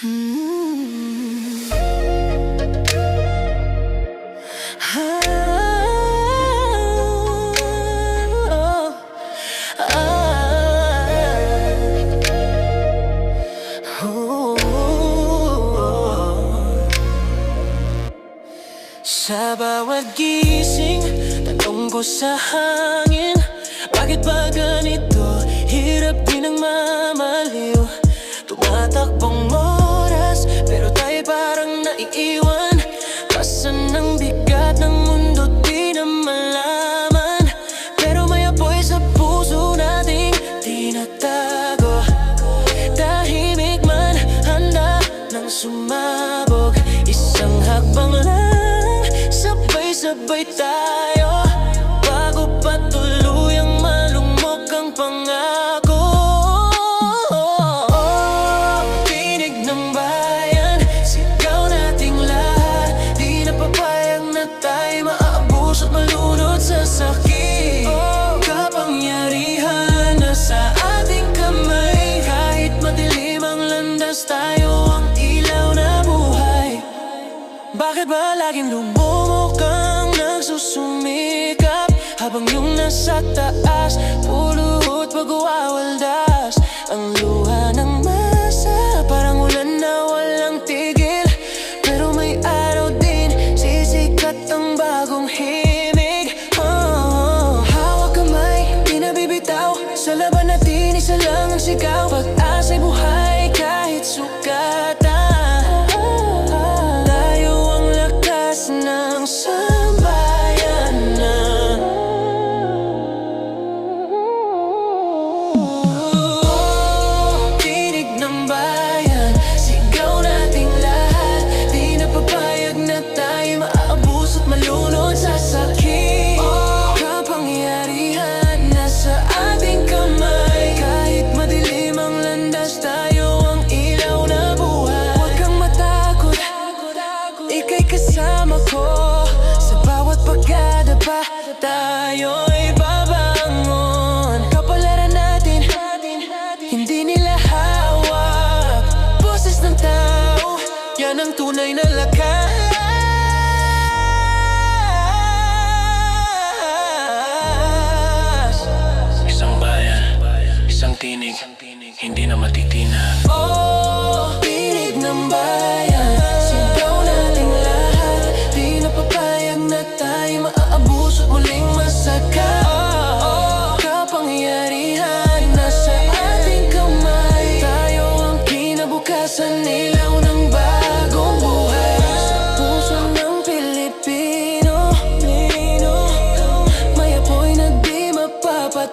Sa bawat gising, tanong ko sa hangin. Bakit ba sabay-sabay tayo Bago pa tuluyang malumok ang pangako. Tinig ng bayan, sigaw nating lahat. Di na papayag na tayo maaabos at malunod sa sakit. Kapangyarihan na sa ating kamay. Kahit madilim ang landas tayo ang na buhay. Bakit ba laging lumumukang nagsusumikap Habang yung nasa taas Puluhot pagwawaldas Ang luha ng masa Parang ulan na walang tigil. Pero may araw din Sisikat ang bagong himig oh, Hawak kamay, di na bibitaw Sa laban natin, isa lang ang sigaw. Pag-asa'y buhay kahit sukatan yan ang tunay na lakas. Isang bayan, isang tinig, hindi na matitinag Oh, tinig ng bayan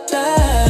that.